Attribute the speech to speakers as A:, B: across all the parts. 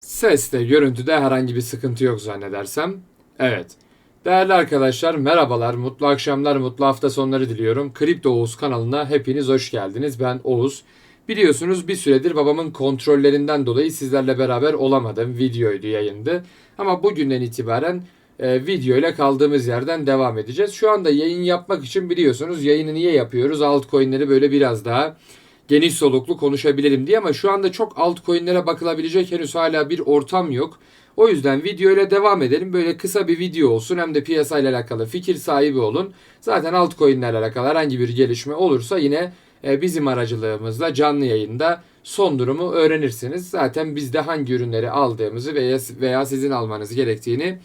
A: Seste, görüntüde herhangi bir sıkıntı yok zannedersem. Evet. Değerli arkadaşlar merhabalar, mutlu akşamlar, mutlu hafta sonları diliyorum. Kripto Oğuz kanalına hepiniz hoş geldiniz. Ben Oğuz. Biliyorsunuz bir süredir babamın kontrollerinden dolayı sizlerle beraber olamadım. Videoydu, yayındı. Ama bugünden itibaren e, video ile kaldığımız yerden devam edeceğiz. Şu anda yayın yapmak için biliyorsunuz yayını niye yapıyoruz? Altcoin'leri böyle biraz daha geniş soluklu konuşabilirim diye ama şu anda çok altcoin'lere bakılabilecek henüz hala bir ortam yok. O yüzden video ile devam edelim. Böyle kısa bir video olsun hem de piyasayla alakalı fikir sahibi olun. Zaten altcoin'lerle alakalı herhangi bir gelişme olursa yine e, bizim aracılığımızla canlı yayında son durumu öğrenirsiniz. Zaten biz de hangi ürünleri aldığımızı veya, veya sizin almanız gerektiğini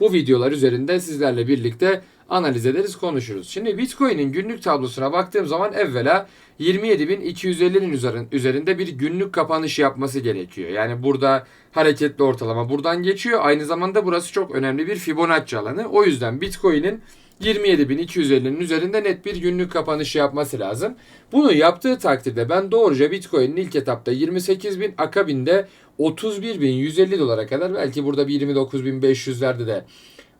A: bu videolar üzerinde sizlerle birlikte analiz ederiz, konuşuruz. Şimdi Bitcoin'in günlük tablosuna baktığım zaman evvela 27.250'nin üzerin- üzerinde bir günlük kapanış yapması gerekiyor. Yani burada hareketli ortalama buradan geçiyor. Aynı zamanda burası çok önemli bir Fibonacci alanı. O yüzden Bitcoin'in 27.250'nin üzerinde net bir günlük kapanış yapması lazım. Bunu yaptığı takdirde ben doğruca Bitcoin'in ilk etapta 28.000 akabinde 31.150 dolara kadar belki burada bir 29.500'lerde de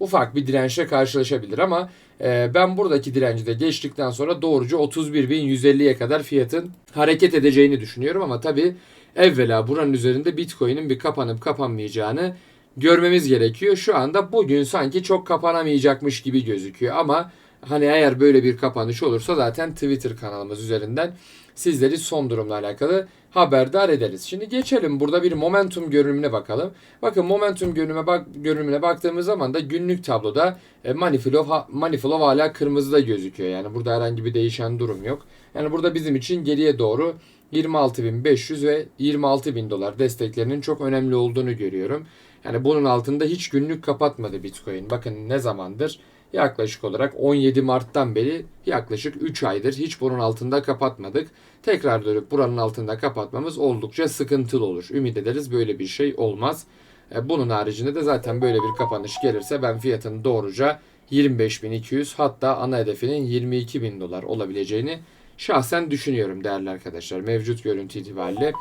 A: ufak bir dirençle karşılaşabilir. Ama e, ben buradaki direnci de geçtikten sonra doğruca 31.150'ye kadar fiyatın hareket edeceğini düşünüyorum. Ama tabi evvela buranın üzerinde Bitcoin'in bir kapanıp kapanmayacağını görmemiz gerekiyor. Şu anda bugün sanki çok kapanamayacakmış gibi gözüküyor. Ama hani eğer böyle bir kapanış olursa zaten Twitter kanalımız üzerinden sizleri son durumla alakalı haberdar ederiz. Şimdi geçelim burada bir momentum görünümüne bakalım. Bakın momentum görünüme bak görünümüne baktığımız zaman da günlük tabloda e, flow, ha- flow hala kırmızıda gözüküyor. Yani burada herhangi bir değişen durum yok. Yani burada bizim için geriye doğru 26.500 ve 26.000 dolar desteklerinin çok önemli olduğunu görüyorum. Yani bunun altında hiç günlük kapatmadı Bitcoin. Bakın ne zamandır? Yaklaşık olarak 17 Mart'tan beri yaklaşık 3 aydır hiç bunun altında kapatmadık. Tekrar dönüp buranın altında kapatmamız oldukça sıkıntılı olur. Ümit ederiz böyle bir şey olmaz. E, Bunun haricinde de zaten böyle bir kapanış gelirse ben fiyatın doğruca 25.200 hatta ana hedefinin 22.000 dolar olabileceğini şahsen düşünüyorum değerli arkadaşlar. Mevcut görüntü itibariyle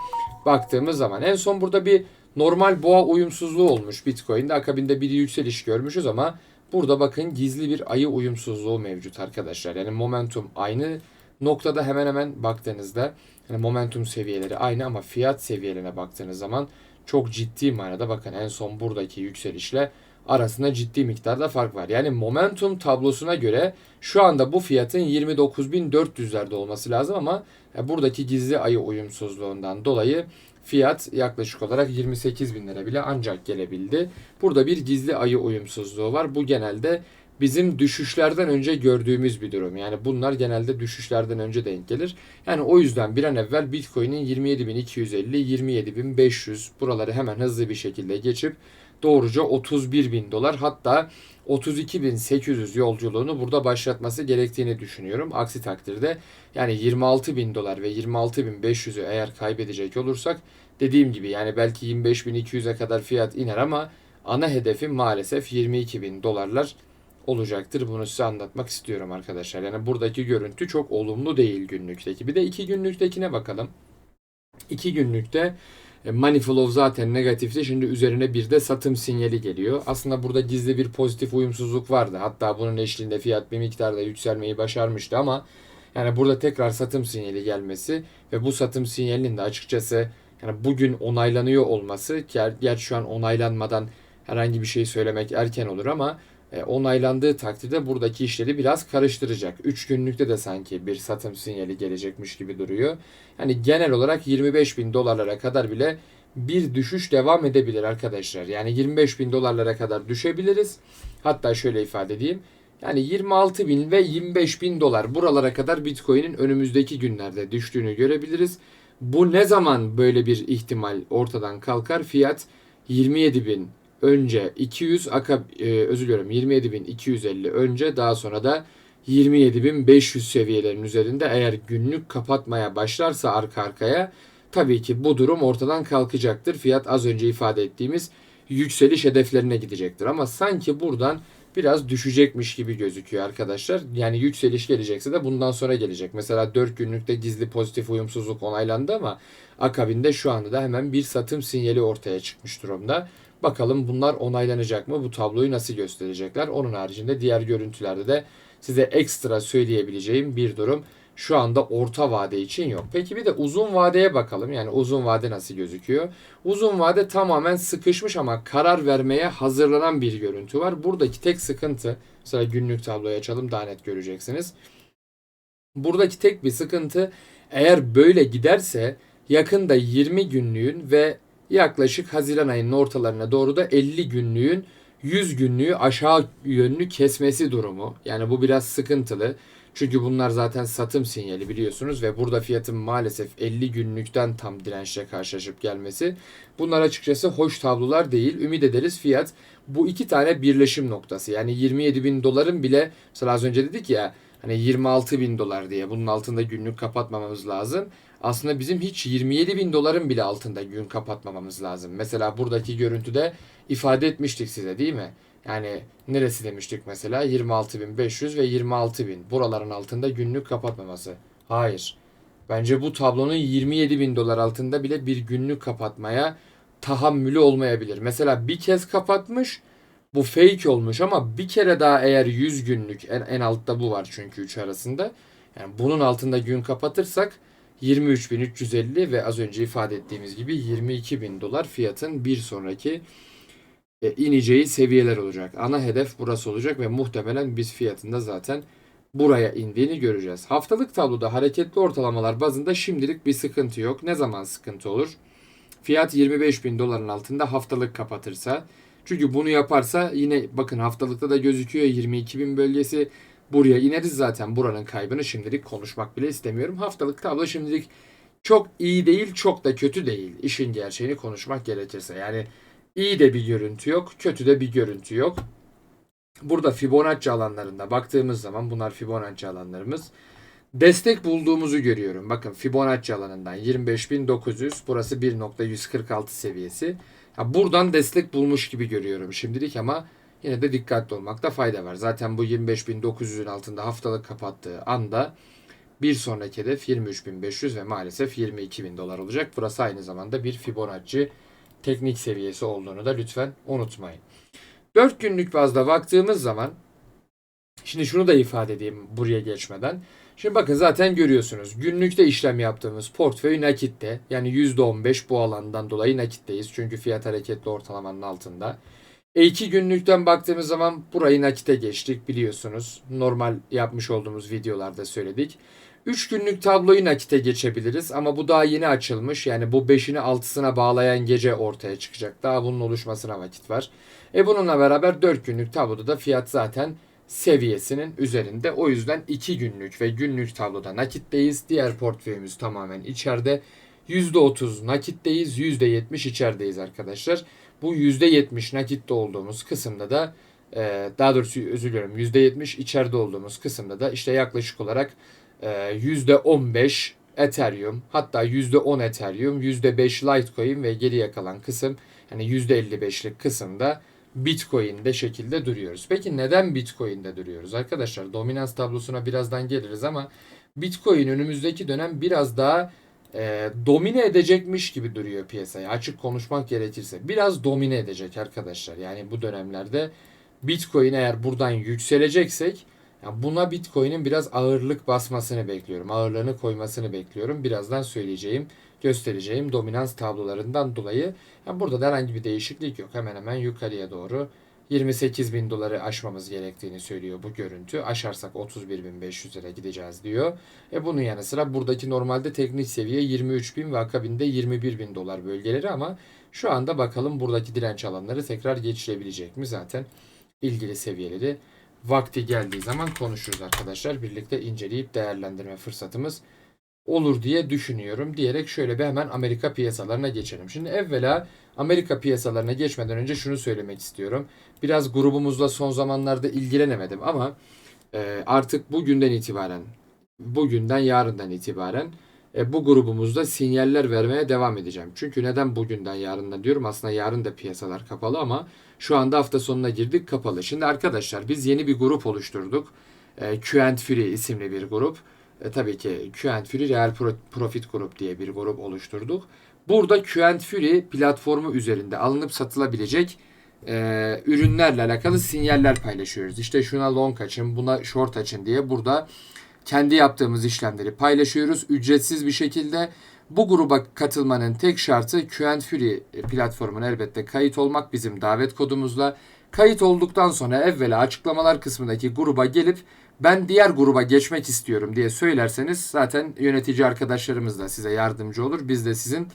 A: baktığımız zaman en son burada bir normal boğa uyumsuzluğu olmuş Bitcoin'de akabinde bir yükseliş görmüşüz ama burada bakın gizli bir ayı uyumsuzluğu mevcut arkadaşlar. Yani momentum aynı noktada hemen hemen baktığınızda yani momentum seviyeleri aynı ama fiyat seviyelerine baktığınız zaman çok ciddi manada bakın en son buradaki yükselişle arasında ciddi miktarda fark var. Yani momentum tablosuna göre şu anda bu fiyatın 29.400'lerde olması lazım ama buradaki gizli ayı uyumsuzluğundan dolayı fiyat yaklaşık olarak 28 bin lira bile ancak gelebildi. Burada bir gizli ayı uyumsuzluğu var. Bu genelde bizim düşüşlerden önce gördüğümüz bir durum. Yani bunlar genelde düşüşlerden önce denk gelir. Yani o yüzden bir an evvel Bitcoin'in 27.250, 27.500 buraları hemen hızlı bir şekilde geçip doğruca 31 bin dolar hatta 32.800 yolculuğunu burada başlatması gerektiğini düşünüyorum. Aksi takdirde yani 26 bin dolar ve 26.500'ü eğer kaybedecek olursak dediğim gibi yani belki 25.200'e kadar fiyat iner ama ana hedefim maalesef 22 bin dolarlar olacaktır. Bunu size anlatmak istiyorum arkadaşlar. Yani buradaki görüntü çok olumlu değil günlükteki. Bir de iki günlüktekine bakalım. İki günlükte e, Money flow zaten negatifti. Şimdi üzerine bir de satım sinyali geliyor. Aslında burada gizli bir pozitif uyumsuzluk vardı. Hatta bunun eşliğinde fiyat bir miktarda yükselmeyi başarmıştı ama yani burada tekrar satım sinyali gelmesi ve bu satım sinyalinin de açıkçası yani bugün onaylanıyor olması ger- gerçi şu an onaylanmadan herhangi bir şey söylemek erken olur ama onaylandığı takdirde buradaki işleri biraz karıştıracak. 3 günlükte de sanki bir satım sinyali gelecekmiş gibi duruyor. Yani genel olarak 25 bin dolarlara kadar bile bir düşüş devam edebilir arkadaşlar. Yani 25 bin dolarlara kadar düşebiliriz. Hatta şöyle ifade edeyim. Yani 26 bin ve 25 bin dolar buralara kadar Bitcoin'in önümüzdeki günlerde düştüğünü görebiliriz. Bu ne zaman böyle bir ihtimal ortadan kalkar? Fiyat 27 bin önce 200 akab e, özür diliyorum 27.250 önce daha sonra da 27.500 seviyelerin üzerinde eğer günlük kapatmaya başlarsa arka arkaya tabii ki bu durum ortadan kalkacaktır. Fiyat az önce ifade ettiğimiz yükseliş hedeflerine gidecektir. Ama sanki buradan biraz düşecekmiş gibi gözüküyor arkadaşlar. Yani yükseliş gelecekse de bundan sonra gelecek. Mesela 4 günlükte gizli pozitif uyumsuzluk onaylandı ama akabinde şu anda da hemen bir satım sinyali ortaya çıkmış durumda. Bakalım bunlar onaylanacak mı? Bu tabloyu nasıl gösterecekler? Onun haricinde diğer görüntülerde de size ekstra söyleyebileceğim bir durum şu anda orta vade için yok. Peki bir de uzun vadeye bakalım. Yani uzun vade nasıl gözüküyor? Uzun vade tamamen sıkışmış ama karar vermeye hazırlanan bir görüntü var. Buradaki tek sıkıntı, mesela günlük tabloyu açalım daha net göreceksiniz. Buradaki tek bir sıkıntı eğer böyle giderse yakında 20 günlüğün ve yaklaşık Haziran ayının ortalarına doğru da 50 günlüğün 100 günlüğü aşağı yönlü kesmesi durumu. Yani bu biraz sıkıntılı. Çünkü bunlar zaten satım sinyali biliyorsunuz ve burada fiyatın maalesef 50 günlükten tam dirençle karşılaşıp gelmesi. Bunlar açıkçası hoş tablolar değil. Ümit ederiz fiyat bu iki tane birleşim noktası. Yani 27 bin doların bile mesela az önce dedik ya hani 26 bin dolar diye bunun altında günlük kapatmamamız lazım. Aslında bizim hiç 27 bin doların bile altında gün kapatmamamız lazım. Mesela buradaki görüntüde ifade etmiştik size değil mi? Yani neresi demiştik mesela 26.500 ve 26.000 buraların altında günlük kapatmaması. Hayır. Bence bu tablonun 27.000 dolar altında bile bir günlük kapatmaya tahammülü olmayabilir. Mesela bir kez kapatmış bu fake olmuş ama bir kere daha eğer 100 günlük en, en altta bu var çünkü 3 arasında. Yani bunun altında gün kapatırsak 23.350 ve az önce ifade ettiğimiz gibi 22.000 dolar fiyatın bir sonraki e, ineceği seviyeler olacak. Ana hedef burası olacak ve muhtemelen biz fiyatında zaten buraya indiğini göreceğiz. Haftalık tabloda hareketli ortalamalar bazında şimdilik bir sıkıntı yok. Ne zaman sıkıntı olur? Fiyat 25 bin doların altında haftalık kapatırsa. Çünkü bunu yaparsa yine bakın haftalıkta da gözüküyor 22 bin bölgesi. Buraya ineriz zaten buranın kaybını şimdilik konuşmak bile istemiyorum. Haftalık tablo şimdilik çok iyi değil çok da kötü değil. İşin gerçeğini konuşmak gerekirse. Yani iyi de bir görüntü yok kötü de bir görüntü yok. Burada Fibonacci alanlarında baktığımız zaman bunlar Fibonacci alanlarımız. Destek bulduğumuzu görüyorum. Bakın Fibonacci alanından 25.900 burası 1.146 seviyesi. Ya buradan destek bulmuş gibi görüyorum şimdilik ama yine de dikkatli olmakta fayda var. Zaten bu 25.900'ün altında haftalık kapattığı anda bir sonraki hedef 23.500 ve maalesef 22.000 dolar olacak. Burası aynı zamanda bir Fibonacci teknik seviyesi olduğunu da lütfen unutmayın. 4 günlük bazda baktığımız zaman şimdi şunu da ifade edeyim buraya geçmeden. Şimdi bakın zaten görüyorsunuz günlükte işlem yaptığımız portföy nakitte yani %15 bu alandan dolayı nakitteyiz. Çünkü fiyat hareketli ortalamanın altında. E2 günlükten baktığımız zaman burayı nakite geçtik biliyorsunuz. Normal yapmış olduğumuz videolarda söyledik. 3 günlük tabloyu nakite geçebiliriz ama bu daha yeni açılmış. Yani bu 5'ini 6'sına bağlayan gece ortaya çıkacak. Daha bunun oluşmasına vakit var. E bununla beraber 4 günlük tabloda da fiyat zaten seviyesinin üzerinde. O yüzden 2 günlük ve günlük tabloda nakitteyiz. Diğer portföyümüz tamamen içeride. %30 nakitteyiz, %70 içerideyiz arkadaşlar. Bu %70 nakitte olduğumuz kısımda da e, daha doğrusu özür diliyorum %70 içeride olduğumuz kısımda da işte yaklaşık olarak %15 Ethereum hatta %10 Ethereum, %5 Litecoin ve geriye kalan kısım yani %55'lik kısımda Bitcoin'de şekilde duruyoruz. Peki neden Bitcoin'de duruyoruz? Arkadaşlar dominans tablosuna birazdan geliriz ama Bitcoin önümüzdeki dönem biraz daha e, domine edecekmiş gibi duruyor piyasayı. Açık konuşmak gerekirse biraz domine edecek arkadaşlar. Yani bu dönemlerde Bitcoin eğer buradan yükseleceksek yani buna Bitcoin'in biraz ağırlık basmasını bekliyorum. Ağırlığını koymasını bekliyorum. Birazdan söyleyeceğim, göstereceğim dominans tablolarından dolayı. Yani burada da herhangi bir değişiklik yok. Hemen hemen yukarıya doğru 28 bin doları aşmamız gerektiğini söylüyor bu görüntü. Aşarsak 31.500 lira gideceğiz diyor. E bunun yanı sıra buradaki normalde teknik seviye 23 bin ve akabinde 21 bin dolar bölgeleri ama şu anda bakalım buradaki direnç alanları tekrar geçilebilecek mi? Zaten ilgili seviyeleri vakti geldiği zaman konuşuruz arkadaşlar. Birlikte inceleyip değerlendirme fırsatımız olur diye düşünüyorum diyerek şöyle bir hemen Amerika piyasalarına geçelim. Şimdi evvela Amerika piyasalarına geçmeden önce şunu söylemek istiyorum. Biraz grubumuzla son zamanlarda ilgilenemedim ama e, artık bugünden itibaren, bugünden yarından itibaren e, bu grubumuzda sinyaller vermeye devam edeceğim. Çünkü neden bugünden yarından diyorum. Aslında yarın da piyasalar kapalı ama şu anda hafta sonuna girdik kapalı. Şimdi arkadaşlar biz yeni bir grup oluşturduk. E, Q Free isimli bir grup. E, tabii ki Q Free Real Pro- Profit Group diye bir grup oluşturduk. Burada Q Free platformu üzerinde alınıp satılabilecek e, ürünlerle alakalı sinyaller paylaşıyoruz. İşte şuna long açın, buna short açın diye burada kendi yaptığımız işlemleri paylaşıyoruz ücretsiz bir şekilde. Bu gruba katılmanın tek şartı Q&Fury platformuna elbette kayıt olmak bizim davet kodumuzla. Kayıt olduktan sonra evvela açıklamalar kısmındaki gruba gelip ben diğer gruba geçmek istiyorum diye söylerseniz zaten yönetici arkadaşlarımız da size yardımcı olur. Biz de sizin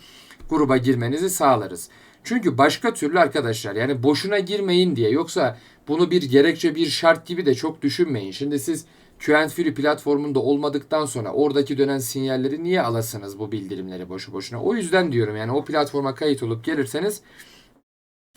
A: gruba girmenizi sağlarız. Çünkü başka türlü arkadaşlar yani boşuna girmeyin diye yoksa bunu bir gerekçe bir şart gibi de çok düşünmeyin. Şimdi siz Q&Fury platformunda olmadıktan sonra oradaki dönen sinyalleri niye alasınız bu bildirimleri boşu boşuna? O yüzden diyorum yani o platforma kayıt olup gelirseniz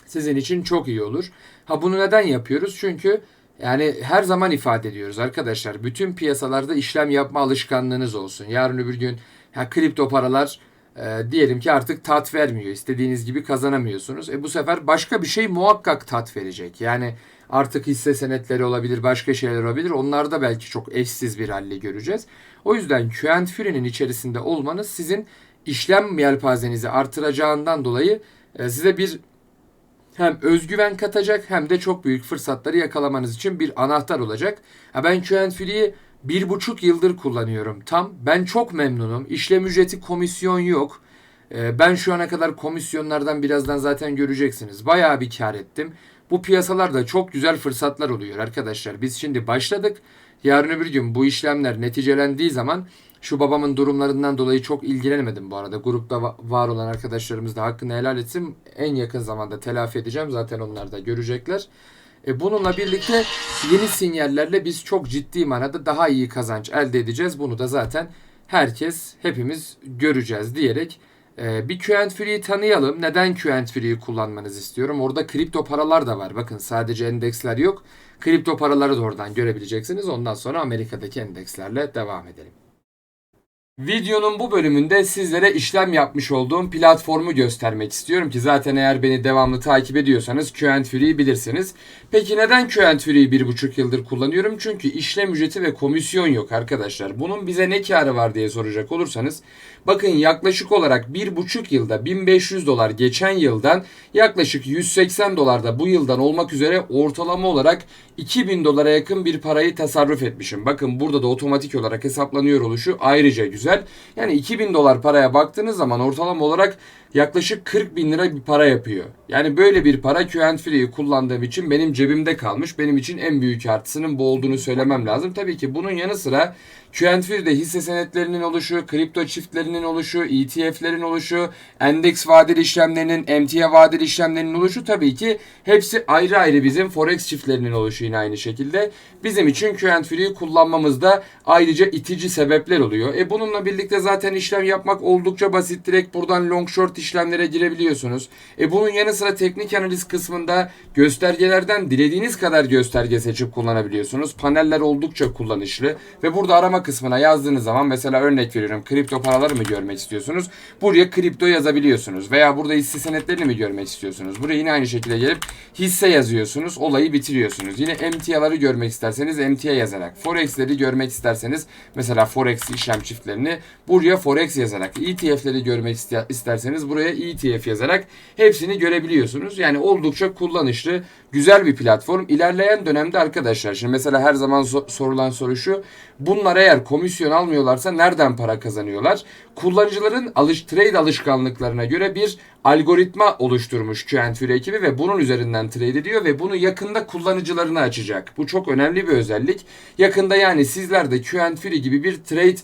A: sizin için çok iyi olur. Ha bunu neden yapıyoruz? Çünkü yani her zaman ifade ediyoruz arkadaşlar. Bütün piyasalarda işlem yapma alışkanlığınız olsun. Yarın öbür gün ha, kripto paralar e, diyelim ki artık tat vermiyor. İstediğiniz gibi kazanamıyorsunuz. E bu sefer başka bir şey muhakkak tat verecek. Yani artık hisse senetleri olabilir, başka şeyler olabilir. Onlarda belki çok eşsiz bir halle göreceğiz. O yüzden Q&Free'nin içerisinde olmanız sizin işlem yelpazenizi artıracağından dolayı e, size bir hem özgüven katacak hem de çok büyük fırsatları yakalamanız için bir anahtar olacak. Ben Q&Free'yi bir buçuk yıldır kullanıyorum tam. Ben çok memnunum. İşlem ücreti komisyon yok. Ee, Ben şu ana kadar komisyonlardan birazdan zaten göreceksiniz. Bayağı bir kar ettim. Bu piyasalarda çok güzel fırsatlar oluyor arkadaşlar. Biz şimdi başladık. Yarın öbür gün bu işlemler neticelendiği zaman şu babamın durumlarından dolayı çok ilgilenemedim bu arada. Grupta va- var olan arkadaşlarımız da hakkını helal etsin. En yakın zamanda telafi edeceğim. Zaten onlar da görecekler. E bununla birlikte yeni sinyallerle biz çok ciddi manada daha iyi kazanç elde edeceğiz. Bunu da zaten herkes, hepimiz göreceğiz diyerek e, bir Q&Free'yi tanıyalım. Neden Q&Free'yi kullanmanızı istiyorum? Orada kripto paralar da var. Bakın sadece endeksler yok. Kripto paraları da oradan görebileceksiniz. Ondan sonra Amerika'daki endekslerle devam edelim. Videonun bu bölümünde sizlere işlem yapmış olduğum platformu göstermek istiyorum ki zaten eğer beni devamlı takip ediyorsanız Q&Free'yi bilirsiniz. Peki neden Q&Free'yi bir buçuk yıldır kullanıyorum? Çünkü işlem ücreti ve komisyon yok arkadaşlar. Bunun bize ne karı var diye soracak olursanız bakın yaklaşık olarak bir buçuk yılda 1500 dolar geçen yıldan yaklaşık 180 dolarda bu yıldan olmak üzere ortalama olarak 2000 dolara yakın bir parayı tasarruf etmişim. Bakın burada da otomatik olarak hesaplanıyor oluşu ayrıca güzel. Yani 2000 dolar paraya baktığınız zaman ortalama olarak yaklaşık 40 bin lira bir para yapıyor. Yani böyle bir para Q&Free'yi kullandığım için benim cebimde kalmış. Benim için en büyük artısının bu olduğunu söylemem lazım. Tabii ki bunun yanı sıra Q&Free'de hisse senetlerinin oluşu, kripto çiftlerinin oluşu, ETF'lerin oluşu, endeks vadeli işlemlerinin, emtia vadeli işlemlerinin oluşu tabii ki hepsi ayrı ayrı bizim forex çiftlerinin oluşu yine aynı şekilde. Bizim için Q&Free'yi kullanmamızda ayrıca itici sebepler oluyor. E bununla birlikte zaten işlem yapmak oldukça basit. Direkt buradan long short işlemlere girebiliyorsunuz. E bunun yanı sıra teknik analiz kısmında göstergelerden dilediğiniz kadar gösterge seçip kullanabiliyorsunuz. Paneller oldukça kullanışlı ve burada arama kısmına yazdığınız zaman mesela örnek veriyorum kripto paraları mı görmek istiyorsunuz? Buraya kripto yazabiliyorsunuz veya burada hisse senetlerini mi görmek istiyorsunuz? Buraya yine aynı şekilde gelip hisse yazıyorsunuz. Olayı bitiriyorsunuz. Yine emtiaları görmek isterseniz emtia yazarak. Forex'leri görmek isterseniz mesela forex işlem çiftlerini buraya forex yazarak. ETF'leri görmek iste- isterseniz buraya ETF yazarak hepsini görebiliyorsunuz. Yani oldukça kullanışlı, güzel bir platform. İlerleyen dönemde arkadaşlar şimdi mesela her zaman so- sorulan soru şu. Bunlar eğer komisyon almıyorlarsa nereden para kazanıyorlar? Kullanıcıların alış trade alışkanlıklarına göre bir algoritma oluşturmuş Q&A ekibi ve bunun üzerinden trade ediyor ve bunu yakında kullanıcılarına açacak. Bu çok önemli bir özellik. Yakında yani sizler de Q&A gibi bir trade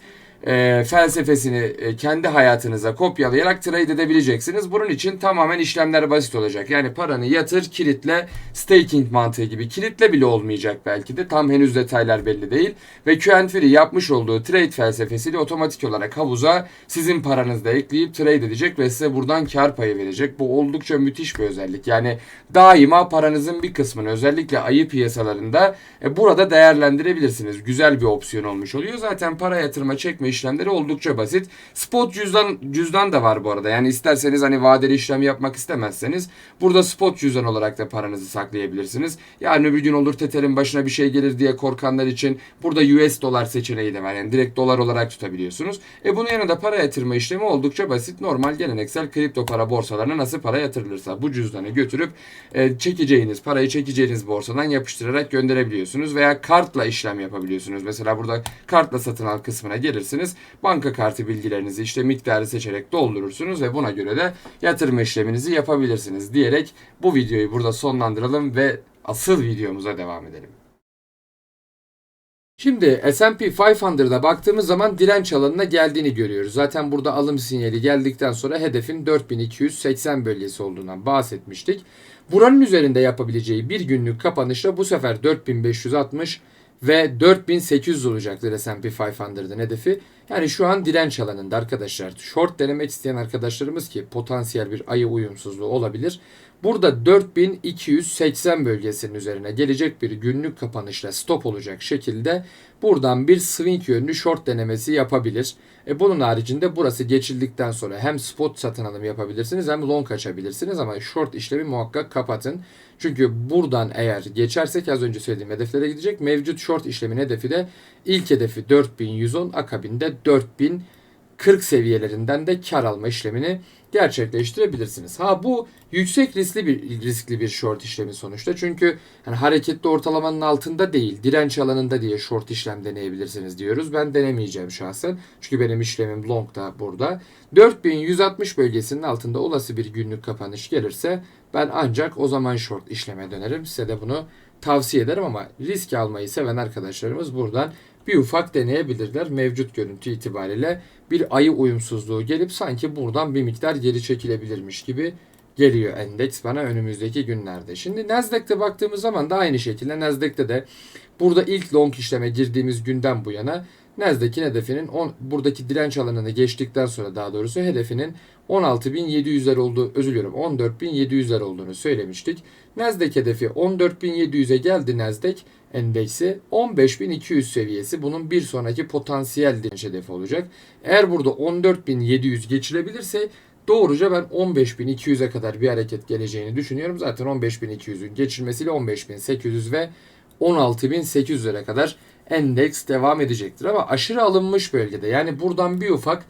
A: e, felsefesini e, kendi hayatınıza kopyalayarak trade edebileceksiniz. Bunun için tamamen işlemler basit olacak. Yani paranı yatır, kilitle, staking mantığı gibi. Kilitle bile olmayacak belki de. Tam henüz detaylar belli değil. Ve Q&Free yapmış olduğu trade felsefesiyle otomatik olarak havuza sizin paranızı da ekleyip trade edecek ve size buradan kar payı verecek. Bu oldukça müthiş bir özellik. Yani daima paranızın bir kısmını özellikle ayı piyasalarında e, burada değerlendirebilirsiniz. Güzel bir opsiyon olmuş oluyor. Zaten para yatırma çekme
B: işlemleri oldukça basit. Spot cüzdan cüzdan da var bu arada. Yani isterseniz hani vadeli işlem yapmak istemezseniz burada spot cüzdan olarak da paranızı saklayabilirsiniz. Yani bir gün olur Tether'in başına bir şey gelir diye korkanlar için burada US dolar seçeneği de var. Yani direkt dolar olarak tutabiliyorsunuz. E bunun yanında para yatırma işlemi oldukça basit. Normal geleneksel kripto para borsalarına nasıl para yatırılırsa bu cüzdanı götürüp e, çekeceğiniz parayı çekeceğiniz borsadan yapıştırarak gönderebiliyorsunuz veya kartla işlem yapabiliyorsunuz. Mesela burada kartla satın al kısmına gelirsiniz. Banka kartı bilgilerinizi işte miktarı seçerek doldurursunuz ve buna göre de yatırma işleminizi yapabilirsiniz diyerek bu videoyu burada sonlandıralım ve asıl videomuza devam edelim.
A: Şimdi S&P 500'da baktığımız zaman direnç alanına geldiğini görüyoruz. Zaten burada alım sinyali geldikten sonra hedefin 4280 bölgesi olduğundan bahsetmiştik. Buranın üzerinde yapabileceği bir günlük kapanışla bu sefer 4560 ve 4800 olacaktır S&P 500'ın hedefi. Yani şu an direnç alanında arkadaşlar. Short denemek isteyen arkadaşlarımız ki potansiyel bir ayı uyumsuzluğu olabilir. Burada 4280 bölgesinin üzerine gelecek bir günlük kapanışla stop olacak şekilde buradan bir swing yönlü short denemesi yapabilir. E bunun haricinde burası geçildikten sonra hem spot satın alım yapabilirsiniz hem long açabilirsiniz ama short işlemi muhakkak kapatın. Çünkü buradan eğer geçersek az önce söylediğim hedeflere gidecek. Mevcut short işlemin hedefi de ilk hedefi 4110 akabinde 4040 seviyelerinden de kar alma işlemini gerçekleştirebilirsiniz. Ha bu yüksek riskli bir riskli bir short işlemi sonuçta. Çünkü hani hareketli ortalamanın altında değil, direnç alanında diye short işlem deneyebilirsiniz diyoruz. Ben denemeyeceğim şahsen. Çünkü benim işlemim long da burada. 4160 bölgesinin altında olası bir günlük kapanış gelirse ben ancak o zaman short işleme dönerim. Size de bunu tavsiye ederim ama risk almayı seven arkadaşlarımız buradan bir ufak deneyebilirler. Mevcut görüntü itibariyle bir ayı uyumsuzluğu gelip sanki buradan bir miktar geri çekilebilirmiş gibi geliyor endeks bana önümüzdeki günlerde. Şimdi Nasdaq'te baktığımız zaman da aynı şekilde Nasdaq'te de burada ilk long işleme girdiğimiz günden bu yana Nasdaq'in hedefinin on, buradaki direnç alanını geçtikten sonra daha doğrusu hedefinin 16.700'ler olduğu özür diliyorum 14.700'ler olduğunu söylemiştik. Nasdaq hedefi 14.700'e geldi Nasdaq endeksi 15.200 seviyesi bunun bir sonraki potansiyel direnç hedefi olacak. Eğer burada 14.700 geçilebilirse doğruca ben 15.200'e kadar bir hareket geleceğini düşünüyorum. Zaten 15.200'ün geçilmesiyle 15.800 ve 16.800'lere kadar endeks devam edecektir. Ama aşırı alınmış bölgede yani buradan bir ufak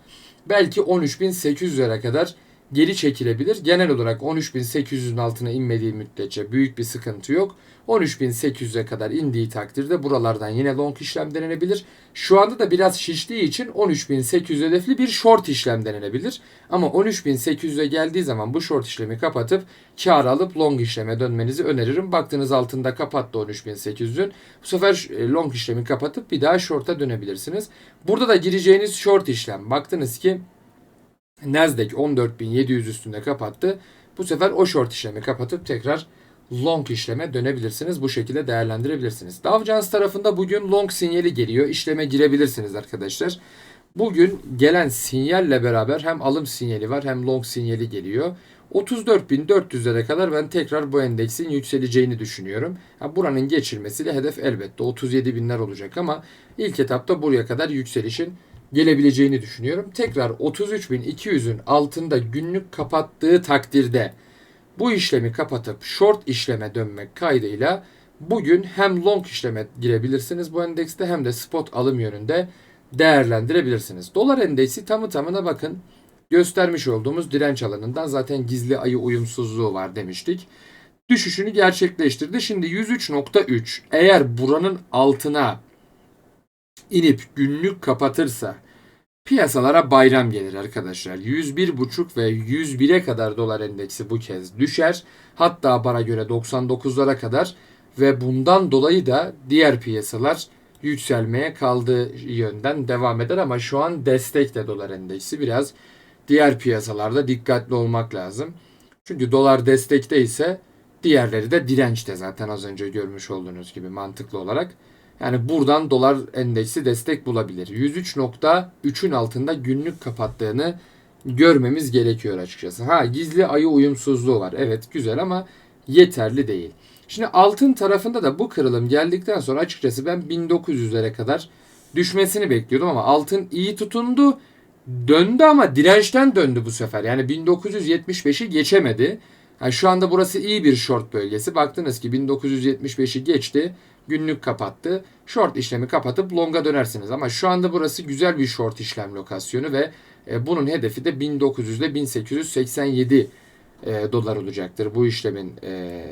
A: belki 13.800'lere kadar geri çekilebilir. Genel olarak 13.800'ün altına inmediği müddetçe büyük bir sıkıntı yok. 13.800'e kadar indiği takdirde buralardan yine long işlem denenebilir. Şu anda da biraz şiştiği için 13.800 hedefli bir short işlem denenebilir. Ama 13.800'e geldiği zaman bu short işlemi kapatıp kar alıp long işleme dönmenizi öneririm. Baktığınız altında kapattı 13.800'ün. Bu sefer e, long işlemi kapatıp bir daha short'a dönebilirsiniz. Burada da gireceğiniz short işlem. Baktınız ki Nasdaq 14.700 üstünde kapattı. Bu sefer o short işlemi kapatıp tekrar long işleme dönebilirsiniz. Bu şekilde değerlendirebilirsiniz. Dow Jones tarafında bugün long sinyali geliyor. İşleme girebilirsiniz arkadaşlar. Bugün gelen sinyalle beraber hem alım sinyali var hem long sinyali geliyor. 34.400'lere kadar ben tekrar bu endeksin yükseleceğini düşünüyorum. Ha, buranın geçilmesiyle hedef elbette 37.000'ler olacak ama ilk etapta buraya kadar yükselişin gelebileceğini düşünüyorum. Tekrar 33.200'ün altında günlük kapattığı takdirde bu işlemi kapatıp short işleme dönmek kaydıyla bugün hem long işleme girebilirsiniz bu endekste hem de spot alım yönünde değerlendirebilirsiniz. Dolar endeksi tamı tamına bakın göstermiş olduğumuz direnç alanından zaten gizli ayı uyumsuzluğu var demiştik. Düşüşünü gerçekleştirdi. Şimdi 103.3 eğer buranın altına inip günlük kapatırsa piyasalara bayram gelir arkadaşlar. 101.5 ve 101'e kadar dolar endeksi bu kez düşer. Hatta bana göre 99'lara kadar ve bundan dolayı da diğer piyasalar yükselmeye kaldığı yönden devam eder ama şu an destekte dolar endeksi biraz diğer piyasalarda dikkatli olmak lazım. Çünkü dolar destekte ise diğerleri de dirençte zaten az önce görmüş olduğunuz gibi mantıklı olarak. Yani buradan dolar endeksi destek bulabilir. 103.3'ün altında günlük kapattığını görmemiz gerekiyor açıkçası. Ha gizli ayı uyumsuzluğu var. Evet güzel ama yeterli değil. Şimdi altın tarafında da bu kırılım geldikten sonra açıkçası ben 1900'lere kadar düşmesini bekliyordum ama altın iyi tutundu. Döndü ama dirençten döndü bu sefer. Yani 1975'i geçemedi. Yani şu anda burası iyi bir short bölgesi. Baktınız ki 1975'i geçti. Günlük kapattı. Short işlemi kapatıp longa dönersiniz. Ama şu anda burası güzel bir short işlem lokasyonu ve e, bunun hedefi de 1900 ile 1887 e, dolar olacaktır. Bu işlemin e,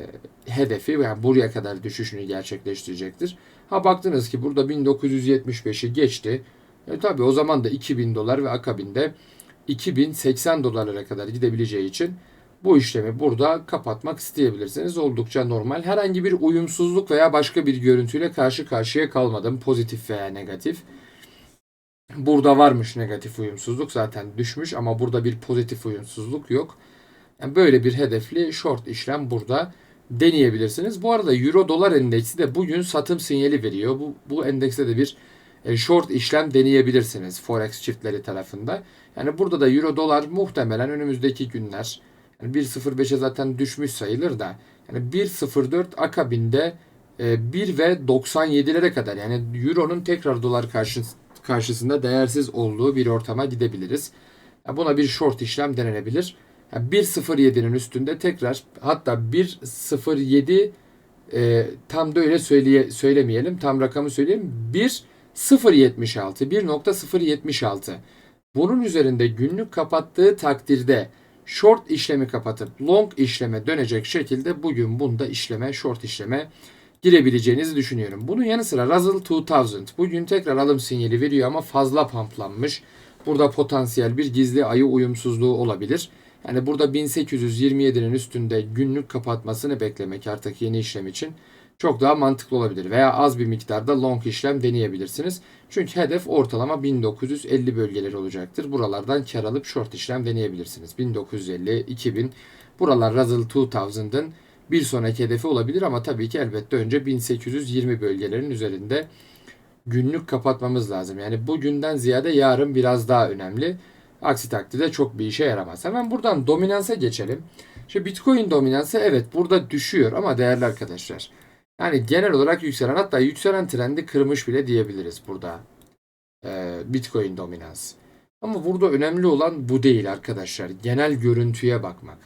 A: hedefi yani buraya kadar düşüşünü gerçekleştirecektir. Ha baktınız ki burada 1975'i geçti. E, tabii o zaman da 2000 dolar ve akabinde 2080 dolarlara kadar gidebileceği için bu işlemi burada kapatmak isteyebilirsiniz. Oldukça normal. Herhangi bir uyumsuzluk veya başka bir görüntüyle karşı karşıya kalmadım. Pozitif veya negatif. Burada varmış negatif uyumsuzluk zaten düşmüş ama burada bir pozitif uyumsuzluk yok. Yani böyle bir hedefli short işlem burada deneyebilirsiniz. Bu arada Euro dolar endeksi de bugün satım sinyali veriyor. Bu, bu endekste de bir e, short işlem deneyebilirsiniz Forex çiftleri tarafında. Yani burada da Euro dolar muhtemelen önümüzdeki günler yani 1.05'e zaten düşmüş sayılır da yani 1.04 akabinde e, 1 ve 97'lere kadar yani Euro'nun tekrar dolar karşısında değersiz olduğu bir ortama gidebiliriz. Buna bir short işlem denenebilir. Yani 1.07'nin üstünde tekrar hatta 1.07 e, tam da öyle söyleye, söylemeyelim. Tam rakamı söyleyeyim. 1.076 1.076 bunun üzerinde günlük kapattığı takdirde short işlemi kapatıp long işleme dönecek şekilde bugün bunda işleme short işleme girebileceğinizi düşünüyorum. Bunun yanı sıra Russell 2000 bugün tekrar alım sinyali veriyor ama fazla pamplanmış. Burada potansiyel bir gizli ayı uyumsuzluğu olabilir. Yani burada 1827'nin üstünde günlük kapatmasını beklemek artık yeni işlem için çok daha mantıklı olabilir. Veya az bir miktarda long işlem deneyebilirsiniz. Çünkü hedef ortalama 1950 bölgeleri olacaktır. Buralardan kar alıp short işlem deneyebilirsiniz. 1950, 2000 buralar Russell 2000'ın bir sonraki hedefi olabilir ama tabii ki elbette önce 1820 bölgelerin üzerinde günlük kapatmamız lazım. Yani bugünden ziyade yarın biraz daha önemli. Aksi takdirde çok bir işe yaramaz. Hemen buradan dominansa geçelim. Şimdi Bitcoin dominansı evet burada düşüyor ama değerli arkadaşlar. Yani genel olarak yükselen hatta yükselen trendi kırmış bile diyebiliriz burada. Ee, Bitcoin dominans. Ama burada önemli olan bu değil arkadaşlar. Genel görüntüye bakmak.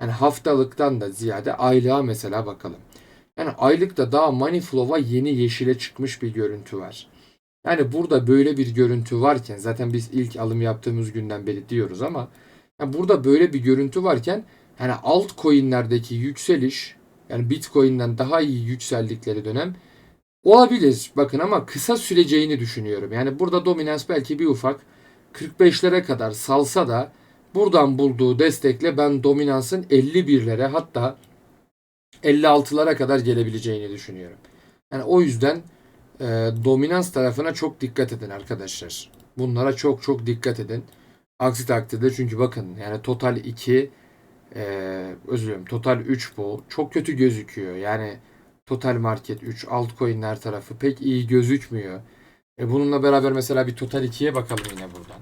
A: Yani haftalıktan da ziyade aylığa mesela bakalım. Yani aylıkta daha money flow'a yeni yeşile çıkmış bir görüntü var. Yani burada böyle bir görüntü varken zaten biz ilk alım yaptığımız günden beri diyoruz ama yani burada böyle bir görüntü varken yani altcoin'lerdeki yükseliş yani Bitcoin'den daha iyi yükseldikleri dönem olabilir. Bakın ama kısa süreceğini düşünüyorum. Yani burada dominans belki bir ufak 45'lere kadar salsa da buradan bulduğu destekle ben dominansın 51'lere hatta 56'lara kadar gelebileceğini düşünüyorum. Yani o yüzden e, dominans tarafına çok dikkat edin arkadaşlar. Bunlara çok çok dikkat edin. Aksi takdirde çünkü bakın yani total 2 e, özür dilerim total 3 bu. Çok kötü gözüküyor. Yani total market 3 altcoin'ler tarafı pek iyi gözükmüyor. E, bununla beraber mesela bir total 2'ye bakalım yine buradan.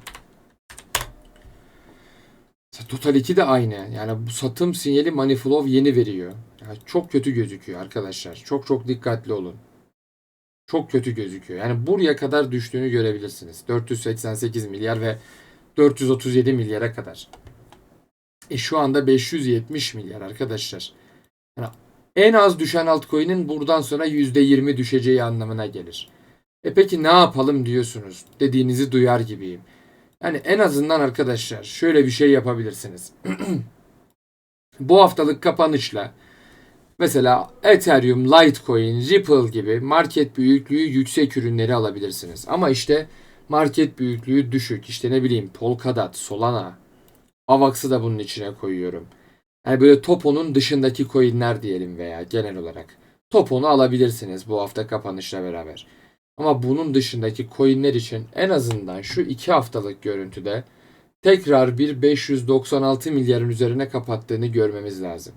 A: Total 2 de aynı. Yani bu satım sinyali money flow yeni veriyor. Yani çok kötü gözüküyor arkadaşlar. Çok çok dikkatli olun. Çok kötü gözüküyor. Yani buraya kadar düştüğünü görebilirsiniz. 488 milyar ve 437 milyara kadar. E şu anda 570 milyar arkadaşlar. Yani en az düşen altcoin'in buradan sonra %20 düşeceği anlamına gelir. E peki ne yapalım diyorsunuz? Dediğinizi duyar gibiyim. Yani en azından arkadaşlar şöyle bir şey yapabilirsiniz. Bu haftalık kapanışla mesela Ethereum, Litecoin, Ripple gibi market büyüklüğü yüksek ürünleri alabilirsiniz. Ama işte market büyüklüğü düşük. İşte ne bileyim Polkadot, Solana, Avax'ı da bunun içine koyuyorum. Yani böyle Topo'nun dışındaki coinler diyelim veya genel olarak. Topo'nu alabilirsiniz bu hafta kapanışla beraber. Ama bunun dışındaki coinler için en azından şu iki haftalık görüntüde tekrar bir 596 milyarın üzerine kapattığını görmemiz lazım.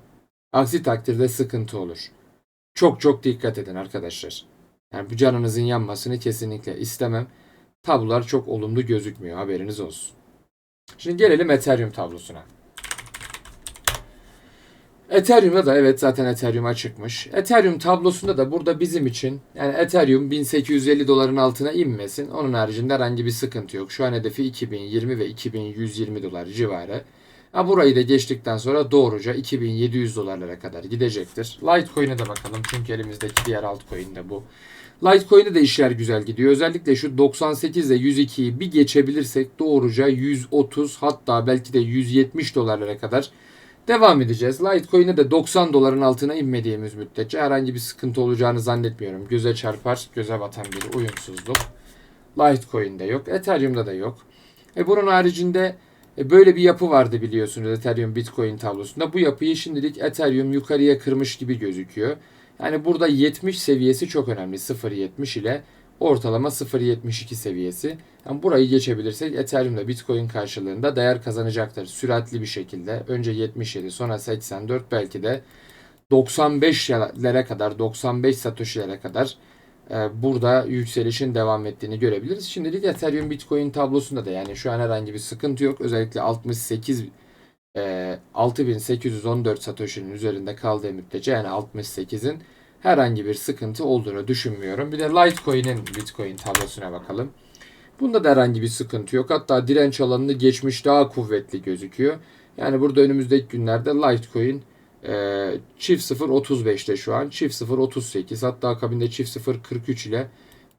A: Aksi takdirde sıkıntı olur. Çok çok dikkat edin arkadaşlar. Yani bu canınızın yanmasını kesinlikle istemem. Tablolar çok olumlu gözükmüyor haberiniz olsun. Şimdi gelelim Ethereum tablosuna. Ethereum'da da evet zaten Ethereum'a çıkmış. Ethereum tablosunda da burada bizim için yani Ethereum 1850 doların altına inmesin. Onun haricinde herhangi bir sıkıntı yok. Şu an hedefi 2020 ve 2120 dolar civarı. Ha burayı da geçtikten sonra doğruca 2700 dolarlara kadar gidecektir. Litecoin'e de bakalım çünkü elimizdeki diğer altcoin de bu. Litecoin'de de işler güzel gidiyor. Özellikle şu 98 ile 102'yi bir geçebilirsek doğruca 130 hatta belki de 170 dolarlara kadar devam edeceğiz. Litecoin'e de 90 doların altına inmediğimiz müddetçe herhangi bir sıkıntı olacağını zannetmiyorum. Göze çarpar, göze batan bir uyumsuzluk. Litecoin'de yok, Ethereum'da da yok. E bunun haricinde e, böyle bir yapı vardı biliyorsunuz Ethereum Bitcoin tablosunda. Bu yapıyı şimdilik Ethereum yukarıya kırmış gibi gözüküyor. Yani burada 70 seviyesi çok önemli. 0.70 ile ortalama 0.72 seviyesi. Yani burayı geçebilirsek Ethereum da Bitcoin karşılığında değer kazanacaktır. Süratli bir şekilde. Önce 77 sonra 84 belki de 95'lere kadar 95 satoshi'lere kadar e, burada yükselişin devam ettiğini görebiliriz. Şimdilik Ethereum Bitcoin tablosunda da yani şu an herhangi bir sıkıntı yok. Özellikle 68 e, 6814 satoshi'nin üzerinde kaldığı müddetçe yani 68'in herhangi bir sıkıntı olduğunu düşünmüyorum. Bir de Litecoin'in Bitcoin tablosuna bakalım. Bunda da herhangi bir sıkıntı yok. Hatta direnç alanını geçmiş daha kuvvetli gözüküyor. Yani burada önümüzdeki günlerde Litecoin e, çift 0 35'te şu an. Çift 0 38 hatta akabinde çift 0 43 ile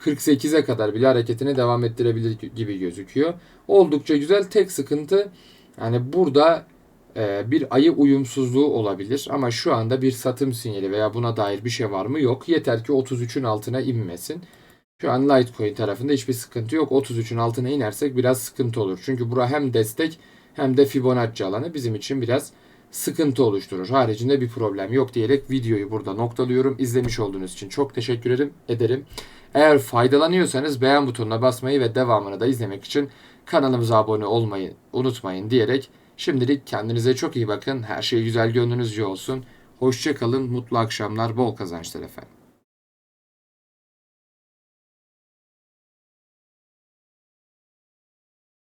A: 48'e kadar bile hareketine devam ettirebilir gibi gözüküyor. Oldukça güzel. Tek sıkıntı yani burada bir ayı uyumsuzluğu olabilir ama şu anda bir satım sinyali veya buna dair bir şey var mı? Yok. Yeter ki 33'ün altına inmesin. Şu an Litecoin tarafında hiçbir sıkıntı yok. 33'ün altına inersek biraz sıkıntı olur. Çünkü bura hem destek hem de Fibonacci alanı bizim için biraz sıkıntı oluşturur. Haricinde bir problem yok diyerek videoyu burada noktalıyorum. İzlemiş olduğunuz için çok teşekkür ederim. ederim. Eğer faydalanıyorsanız beğen butonuna basmayı ve devamını da izlemek için kanalımıza abone olmayı unutmayın diyerek şimdilik kendinize çok iyi bakın. Her şey güzel gönlünüzce olsun. Hoşçakalın, mutlu akşamlar, bol kazançlar efendim.